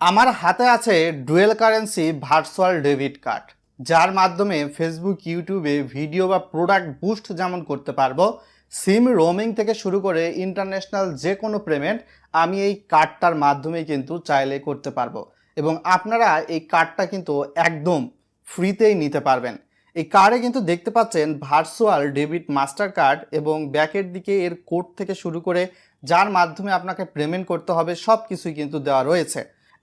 আমার হাতে আছে dual currency virtual debit card, যার মাধ্যমে ফেসবুক ইউটিউবে ভিডিও বা প্রোডাক্ট বুস্ট যেমন করতে পারব সিম রোমিং থেকে শুরু করে ইন্টারন্যাশনাল যে কোনো পেমেন্ট আমি এই কার্ডটার মাধ্যমেই কিন্তু চাইলে করতে পারব। এবং আপনারা এই কার্ডটা কিন্তু একদম ফ্রিতেই নিতে পারবেন। এই কার্ডে কিন্তু দেখতে পাচ্ছেন ভার্চুয়াল ডেবিট মাস্টার কার্ড এবং ব্যাকের দিকে এর কোড থেকে শুরু করে যার মাধ্যমে আপনাকে পেমেন্ট করতে হবে সব কিছুই কিন্তু দেওয়া রয়েছে।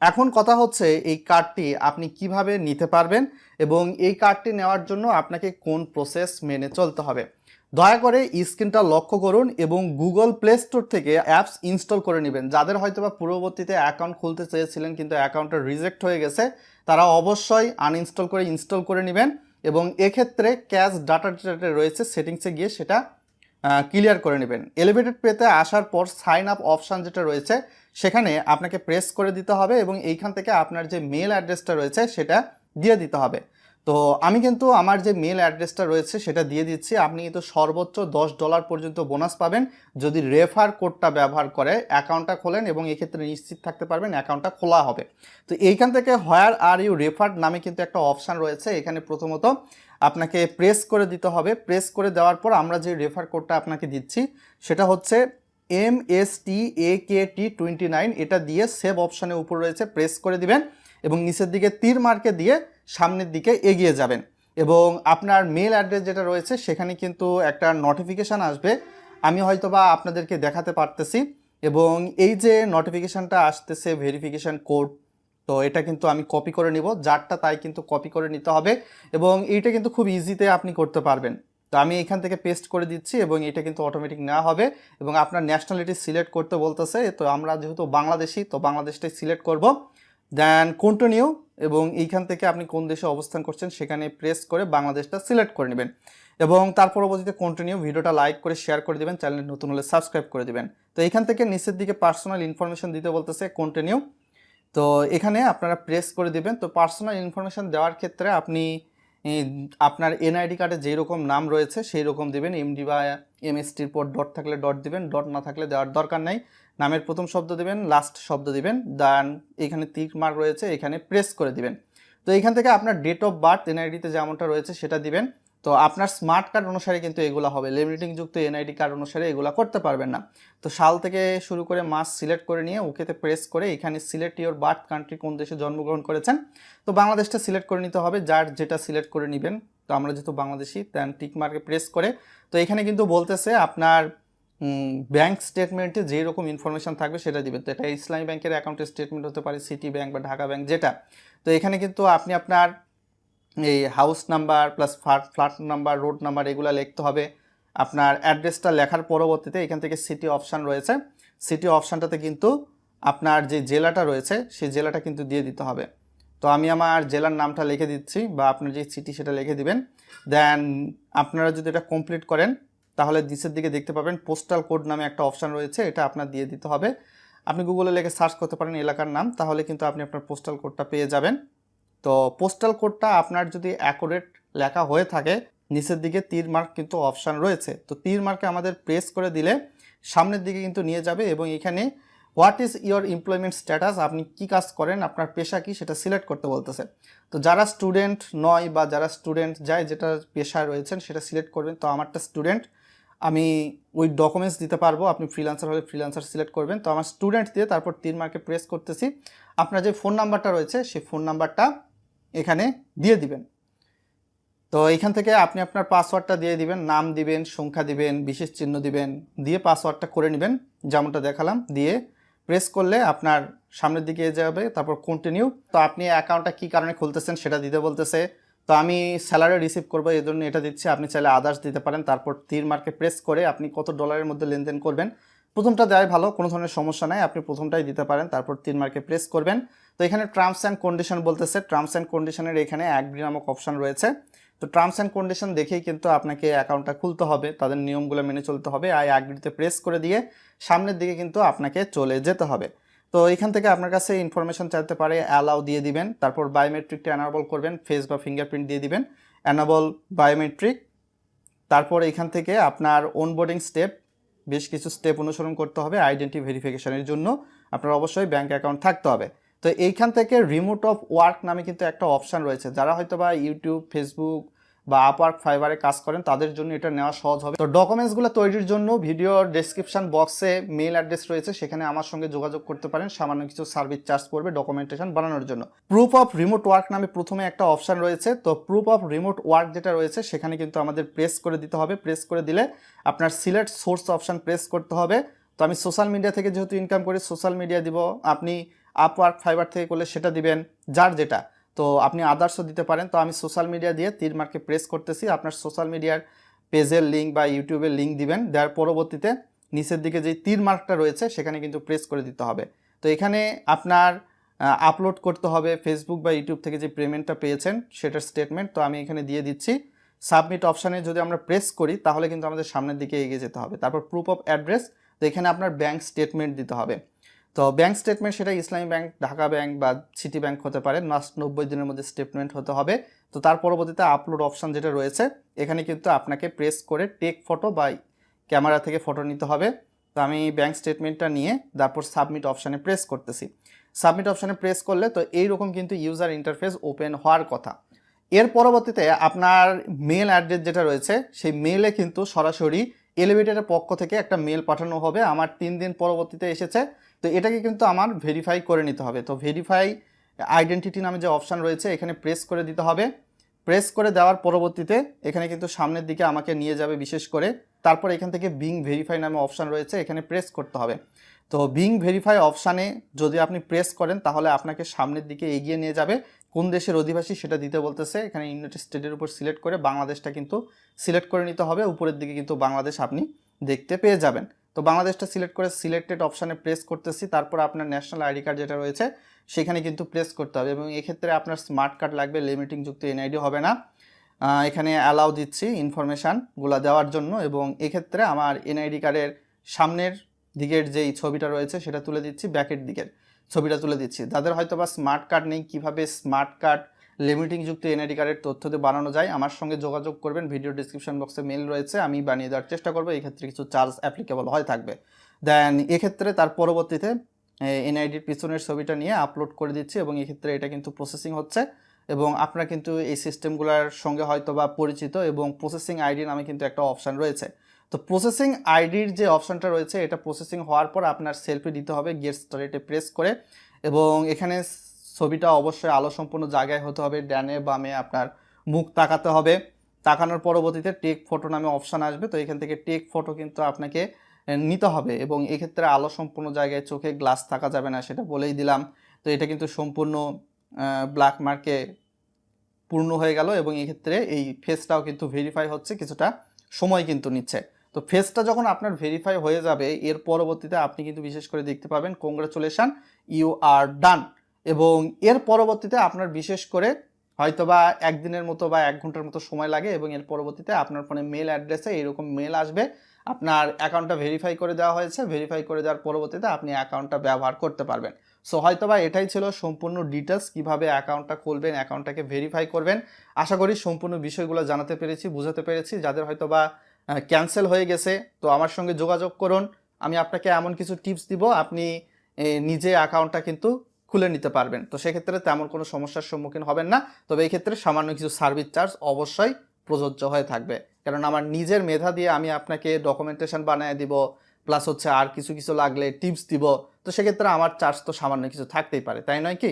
এখন কথা হচ্ছে এই কার্ডটি আপনি কীভাবে নিতে পারবেন এবং এই কার্ডটি নেওয়ার জন্য আপনাকে কোন প্রসেস মেনে চলতে হবে। দয়া করে স্ক্রিনটা লক্ষ্য করুন এবং গুগল প্লে স্টোর থেকে অ্যাপস ইনস্টল করে নেবেন। যাদের হয়তো বা পূর্ববর্তীতে অ্যাকাউন্ট খুলতে চেয়েছিলেন কিন্তু অ্যাকাউন্টটা রিজেক্ট হয়ে গেছে, তারা অবশ্যই আনইনস্টল করে ইনস্টল করে নেবেন এবং এক্ষেত্রে ক্যাশ ডাটা যেটা রয়েছে সেটিংসে গিয়ে সেটা ক্লিয়ার করে নেবেন। এলিভেটেড পেতে আসার পর সাইন আপ অপশান যেটা রয়েছে, সেখানে আপনাকে প্রেস করে দিতে হবে এবং এইখান থেকে আপনার যে মেল অ্যাড্রেসটা রয়েছে, সেটা দিয়ে দিতে হবে। তো আমি কিন্তু আমার যে মেল অ্যাড্রেসটা রয়েছে সেটা দিয়ে দিচ্ছি। আপনি কিন্তু সর্বোচ্চ দশ ডলার পর্যন্ত বোনাস পাবেন যদি রেফার কোডটা ব্যবহার করে অ্যাকাউন্টটা খোলেন এবং এক্ষেত্রে নিশ্চিত থাকতে পারবেন অ্যাকাউন্টটা খোলা হবে। তো এইখান থেকে হোয়ার আর ইউ রেফার্ড নামে কিন্তু একটা অপশান রয়েছে। এখানে প্রথমত আপনাকে প্রেস করে দিতে হবে। প্রেস করে দেওয়ার পর আমরা যে রেফার কোডটা আপনাকে দিচ্ছি সেটা হচ্ছে M S T A K T twenty nine এটা দিয়ে সেভ অপশানের উপর রয়েছে। প্রেস করে দিবেন এবং নিচের দিকে তীর মার্কে দিয়ে সামনের দিকে এগিয়ে যাবেন। এবং আপনার মেল অ্যাড্রেস যেটা রয়েছে, সেখানে কিন্তু একটা নোটিফিকেশান আসবে। আমি হয়তো বা আপনাদেরকে দেখাতে পারতেছি। এবং এই যে নোটিফিকেশানটা আসতেছে ভেরিফিকেশান কোড তো এটা কিন্তু আমি কপি করে নিব। যারটা তাই কিন্তু কপি করে নিতে হবে। এবং এইটা কিন্তু খুব ইজিতে আপনি করতে পারবেন। তো আমি এখান থেকে পেস্ট করে দিচ্ছি এবং এটা কিন্তু অটোমেটিক নেওয়া হবে। এবং আপনার ন্যাশনালিটি সিলেক্ট করতে বলতেছে। তো আমরা যেহেতু বাংলাদেশি, তো বাংলাদেশটাই সিলেক্ট করব। দেন কন্টিনিউ এবং এইখান থেকে আপনি কোন দেশে অবস্থান করছেন সেখানে প্রেস করে বাংলাদেশটা সিলেক্ট করে নেবেন। এবং তার পরবর্তীতে কন্টিনিউ ভিডিওটা লাইক করে শেয়ার করে দেবেন চ্যানেল নতুন হলে সাবস্ক্রাইব করে দেবেন। তো এখান থেকে নিচের দিকে পার্সোনাল ইনফরমেশন দিতে বলতেছে কন্টিনিউ তো এখানে আপনারা প্রেস করে দিবেন। তো পার্সোনাল ইনফরমেশন দেওয়ার ক্ষেত্রে আপনি আপনার এনআইডি কার্ডে যেই রকম নাম রয়েছে সেই রকম দিবেন এমডি বা এমএসটির পর ডট থাকলে ডট দিবেন ডট না থাকলে দেওয়ার দরকার নাই। নামের প্রথম শব্দ দিবেন লাস্ট শব্দ দিবেন দেন এখানে তীর মার্ক রয়েছে, এখানে প্রেস করে দিবেন। তো এখান থেকে আপনার ডেট অফ বার্থ এনআইডিতে যেমনটা রয়েছে সেটা দিবেন। তো আপনার স্মার্ট কার্ড অনুসারে কিন্তু এগুলো হবে। যুক্ত এনআইডি কার্ড অনুসারে এগুলো করতে পারবেন না। তো সাল থেকে শুরু করে মাস সিলেক্ট করে নিয়ে ওকেতে প্রেস করে এখানে সিলেক্ট ইওর বার্থ কান্ট্রি কোন দেশে জন্মগ্রহণ করেছেন। তো বাংলাদেশটা সিলেক্ট করে নিতে হবে, যার যেটা সিলেক্ট করে নেবেন। তো আমরা যেহেতু বাংলাদেশি টিক মার্কে প্রেস করে। তো এখানে কিন্তু বলতেছে আপনার ব্যাংক স্টেটমেন্টে যেই রকম ইনফরমেশন থাকবে সেটা দিবেন তো এটা ইসলামী ব্যাংকের অ্যাকাউন্টের স্টেটমেন্ট হতে পারে সিটি ব্যাংক বা ঢাকা ব্যাংক যেটা। তো এখানে কিন্তু আপনি আপনার এই house number plus flat flat number road number এগুলো লিখতে হবে। আপনার অ্যাড্রেসটা লেখার পরবর্তীতে এখান থেকে সিটি অপশান রয়েছে। সিটি অপশানটাতে কিন্তু আপনার যে জেলাটা রয়েছে, সেই জেলাটা কিন্তু দিয়ে দিতে হবে। তো আমি আমার জেলার নামটা লিখে দিচ্ছি বা আপনার যে সিটি সেটা লিখে দিবেন। দেন আপনারা যদি এটা কমপ্লিট করেন তাহলে নিচের দিকে দেখতে পাবেন পোস্টাল কোড নামে একটা অপশান রয়েছে, এটা আপনার দিয়ে দিতে হবে। আপনি গুগলে লিখে সার্চ করতে পারেন এলাকার নাম, তাহলে কিন্তু আপনি আপনার পোস্টাল কোডটা পেয়ে যাবেন। তো পোস্টাল কোডটা আপনার যদি অ্যাকুরেট লেখা হয়ে থাকে, নিচের দিকে তীর মার্ক কিন্তু অপশান রয়েছে। তো তীর মার্কে আমাদের প্রেস করে দিলে সামনের দিকে কিন্তু নিয়ে যাবে এবং এখানে what is your employment status আপনি কি কাজ করেন, আপনার পেশা কি, সেটা সিলেক্ট করতে বলতেছে। তো যারা স্টুডেন্ট নয় বা যারা স্টুডেন্ট যায় যেটা পেশায় রয়েছেন, সেটা সিলেক্ট করবেন। তো আমারটা স্টুডেন্ট আমি ওই ডকুমেন্টস দিতে পারব, আপনি ফ্রিলান্সার হলে ফ্রিলান্সার সিলেক্ট করবেন। তো আমার স্টুডেন্ট দিয়ে তারপর তিন মার্কে প্রেস করতেছি। আপনার যে ফোন নাম্বারটা রয়েছে, সেই ফোন নাম্বারটা এখানে দিয়ে দিবেন। তো এখান থেকে আপনি আপনার পাসওয়ার্ডটা দিয়ে দিবেন, নাম দিবেন, সংখ্যা দিবেন, বিশেষ চিহ্ন দিবেন, দিয়ে পাসওয়ার্ডটা করে নেবেন। যেমনটা দেখালাম, দিয়ে প্রেস করলে আপনার সামনের দিকে যাবে, তারপর কন্টিনিউ তো আপনি অ্যাকাউন্টটা কী কারণে খুলতেছেন সেটা দিতে বলতেছে। তো আমি স্যালারি রিসিভ করব, এই জন্য এটা দিচ্ছি। আপনি চাইলে আদার্স দিতে পারেন। তারপর তীর মার্কে প্রেস করে আপনি কত ডলারের মধ্যে লেনদেন করবেন। প্রথমটা দেওয়াই ভালো, কোনো ধরনের সমস্যা নাই। আপনি প্রথমটাই দিতে পারেন, তারপর তিন মার্কে প্রেস করবেন। তো এখানে টার্মস অ্যান্ড কন্ডিশন বলতেছে। টার্মস অ্যান্ড কন্ডিশনের এখানে অ্যাগ্রি নামক অপশন রয়েছে। তো টার্মস অ্যান্ড কন্ডিশন দেখেই কিন্তু আপনাকে অ্যাকাউন্টটা খুলতে হবে, তাদের নিয়মগুলো মেনে চলতে হবে। আই অ্যাগ্রিতে প্রেস করে দিয়ে সামনের দিকে কিন্তু আপনাকে চলে যেতে হবে। তো এখান থেকে আপনার কাছে ইনফরমেশন চাইতে পারে অ্যালাউ দিয়ে দিবেন। তারপর বায়োমেট্রিকটা অ্যানাবল করবেন ফেস বা ফিঙ্গারপ্রিন্ট দিয়ে দিবেন। অ্যানাবল বায়োমেট্রিক তারপর এখান থেকে আপনার অনবোর্ডিং স্টেপ বেশ কিছু স্টেপ অনুসরণ করতে হবে আইডেন্টি ভেরিফিকেশনের জন্য। আপনার অবশ্যই ব্যাঙ্ক অ্যাকাউন্ট থাকতে হবে। তো এইখান থেকে রিমোট অফ ওয়ার্ক নামে কিন্তু একটা অপশান রয়েছে। যারা হয়তো বা ইউটিউব ফেসবুক বা আপওয়ার্ক ফাইবারে কাজ করেন, তাদের জন্য এটা নেওয়া সহজ হবে। তো ডকুমেন্টসগুলো তৈরির জন্য ভিডিও ডেসক্রিপশন বক্সে মেল অ্যাড্রেস রয়েছে, সেখানে আমার সঙ্গে যোগাযোগ করতে পারেন। সামান্য কিছু সার্ভিস চার্জ পড়বে ডকুমেন্টেশন বানানোর জন্য। প্রুফ অফ রিমোট ওয়ার্ক নামে প্রথমে একটা অপশান রয়েছে। তো প্রুফ অফ রিমোট ওয়ার্ক যেটা রয়েছে, সেখানে কিন্তু আমাদের প্রেস করে দিতে হবে। প্রেস করে দিলে আপনার সিলেক্ট সোর্স অপশান প্রেস করতে হবে। তো আমি সোশ্যাল মিডিয়া থেকে যেহেতু ইনকাম করি সোশ্যাল মিডিয়া দিব। আপনি আপওয়ার্ক ফাইবার থেকে করলে সেটা দিবেন, যার যেটা। তো আপনি আদার্সও দিতে পারেন। তো আমি সোশ্যাল মিডিয়া দিয়ে তীর মার্কে প্রেস করতেছি। আপনার সোশ্যাল মিডিয়ার পেজের লিঙ্ক বা ইউটিউবের লিঙ্ক দিবেন। দেওয়ার পরবর্তীতে নিচের দিকে যে তীর মার্কটা রয়েছে, সেখানে কিন্তু প্রেস করে দিতে হবে। তো এখানে আপনার আপলোড করতে হবে ফেসবুক বা ইউটিউব থেকে যে পেমেন্টটা পেয়েছেন, সেটার স্টেটমেন্ট তো আমি এখানে দিয়ে দিচ্ছি সাবমিট অপশানে যদি আমরা প্রেস করি, তাহলে কিন্তু আমাদের সামনের দিকে এগিয়ে যেতে হবে। তারপর প্রুফ অফ অ্যাড্রেস তো এখানে আপনার ব্যাংক স্টেটমেন্ট দিতে হবে। তো ব্যাংক স্টেটমেন্ট সেটা ইসলামী ব্যাংক ঢাকা ব্যাংক বা সিটি ব্যাংক হতে পারে। লাস্ট নব্বই দিনের মধ্যে স্টেটমেন্ট হতে হবে। তো তার পরবর্তীতে আপলোড অপশান যেটা রয়েছে, এখানে কিন্তু আপনাকে প্রেস করে টেক ফটো বা ক্যামেরা থেকে ফটো নিতে হবে। তো আমি ব্যাংক স্টেটমেন্টটা নিয়ে তারপর সাবমিট অপশানে প্রেস করতেছি। সাবমিট অপশানে প্রেস করলে তো এইরকম কিন্তু ইউজার ইন্টারফেস ওপেন হওয়ার কথা। এর পরবর্তীতে আপনার মেল অ্যাড্রেস যেটা রয়েছে, সেই মেলে কিন্তু সরাসরি এলিভেটারের পক্ষ থেকে একটা মেল পাঠানো হবে। আমার তিন দিন পরবর্তীতে এসেছে। তো এটাকে কিন্তু আমার ভেরিফাই করে নিতে হবে। তো ভেরিফাই আইডেন্টিটি নামে যে অপশান রয়েছে, এখানে প্রেস করে দিতে হবে। প্রেস করে দেওয়ার পরবর্তীতে এখানে কিন্তু সামনের দিকে আমাকে নিয়ে যাবে বিশেষ করে। তারপর এখান থেকে বিং ভেরিফাই নামে অপশান রয়েছে, এখানে প্রেস করতে হবে। তো বিং ভেরিফাই অপশানে যদি আপনি প্রেস করেন, তাহলে আপনাকে সামনের দিকে এগিয়ে নিয়ে যাবে। কোন দেশের অধিবাসী সেটা দিতে বলতেছে। এখানে ইউনাইটেড স্টেটের উপর সিলেক্ট করে বাংলাদেশটা কিন্তু সিলেক্ট করে নিতে হবে। উপরের দিকে কিন্তু বাংলাদেশ আপনি দেখতে পেয়ে যাবেন। তো বাংলাদেশটা সিলেক্ট করে সিলেক্টেড অপশানে প্রেস করতেছি, তারপর আপনার ন্যাশনাল আইডি কার্ড যেটা রয়েছে, সেখানে কিন্তু প্রেস করতে হবে এবং এক্ষেত্রে আপনার স্মার্ট কার্ড লাগবে লিমিটিং যুক্ত এনআইডি হবে না। এখানে অ্যালাউ দিচ্ছি ইনফরমেশানগুলো দেওয়ার জন্য এবং এক্ষেত্রে আমার এনআইডি কার্ডের সামনের দিকের যেই ছবিটা রয়েছে, সেটা তুলে দিচ্ছি ব্যাকের দিকের ছবিটা তুলে দিচ্ছি। যাদের হয়তো বা স্মার্ট কার্ড নেই, কীভাবে স্মার্ট কার্ড লিমিটিং যুক্ত এনআইডি কার্ডের তথ্য দিয়ে বানানো যায়। আমার সঙ্গে যোগাযোগ করবেন, ভিডিও ডিসক্রিপশন বক্সে মেল রয়েছে, আমি বানিয়ে দেওয়ার চেষ্টা করব। এই ক্ষেত্রে কিছু চার্জ অ্যাপ্লিকেবল হয় থাকবে। দেন এক্ষেত্রে তার পরবর্তীতে এনআইডির পিছনের ছবিটা নিয়ে আপলোড করে দিচ্ছি এবং এক্ষেত্রে এটা কিন্তু প্রসেসিং হচ্ছে এবং আপনার কিন্তু এই সিস্টেমগুলোর সঙ্গে হয়তো বা পরিচিত এবং প্রসেসিং আইডি নামে কিন্তু একটা অপশান রয়েছে। তো প্রসেসিং আইডির যে অপশানটা রয়েছে, এটা প্রসেসিং হওয়ার পর আপনার সেলফি দিতে হবে গেট স্টারেটে প্রেস করে এবং এখানে ছবিটা অবশ্যই আলো সম্পূর্ণ জায়গায় হতে হবে ড্যানে বামে আপনার মুখ তাকাতে হবে। তাকানোর পরবর্তীতে টেক ফটো নামে অপশান আসবে, তো এখান থেকে টেক ফটো কিন্তু আপনাকে নিতে হবে এবং এক্ষেত্রে আলো সম্পূর্ণ জায়গায় চোখে গ্লাস থাকা যাবে না সেটা বলেই দিলাম। তো এটা কিন্তু সম্পূর্ণ ব্ল্যাক মার্কে পূর্ণ হয়ে গেল এবং এক্ষেত্রে এই ফেসটাও কিন্তু ভেরিফাই হচ্ছে, কিছুটা সময় কিন্তু নিচ্ছে। তো ফেসটা যখন আপনার ভেরিফাই হয়ে যাবে, এর পরবর্তীতে আপনি কিন্তু বিশেষ করে দেখতে পাবেন কংগ্রাচুলেশন ইউ আর ডান এবং এর পরবর্তীতে আপনার বিশেষ করে হয়তোবা একদিনের মতো বা এক ঘণ্টার মতো সময় লাগে এবং এর পরবর্তীতে আপনার ফোনে মেল অ্যাড্রেসে এরকম মেল আসবে। আপনার অ্যাকাউন্টটা ভেরিফাই করে দেওয়া হয়েছে। ভেরিফাই করে দেওয়ার পরবর্তীতে আপনি অ্যাকাউন্টটা ব্যবহার করতে পারবেন। সো হয়তোবা এটাই ছিল সম্পূর্ণ ডিটেলস কীভাবে অ্যাকাউন্টটা খুলবেন অ্যাকাউন্টটাকে ভেরিফাই করবেন। আশা করি সম্পূর্ণ বিষয়গুলো জানাতে পেরেছি, বুঝাতে পেরেছি। যাদের হয়তোবা ক্যান্সেল হয়ে গেছে, তো আমার সঙ্গে যোগাযোগ করুন। আমি আপনাকে এমন কিছু টিপস দিব। আপনি নিজে অ্যাকাউন্টটা কিন্তু খুলে নিতে পারবেন। তো সেক্ষেত্রে তেমন কোনো সমস্যার সম্মুখীন হবেন না। তবে এই ক্ষেত্রে সামান্য কিছু সার্ভিস চার্জ অবশ্যই প্রযোজ্য হয়ে থাকবে। কারণ আমার নিজের মেধা দিয়ে আমি আপনাকে ডকুমেন্টেশন বানিয়ে দিব প্লাস হচ্ছে আর কিছু কিছু লাগলে টিপস দিব। তো সেক্ষেত্রে আমার চার্জ তো সামান্য কিছু থাকতেই পারে, তাই নয় কি?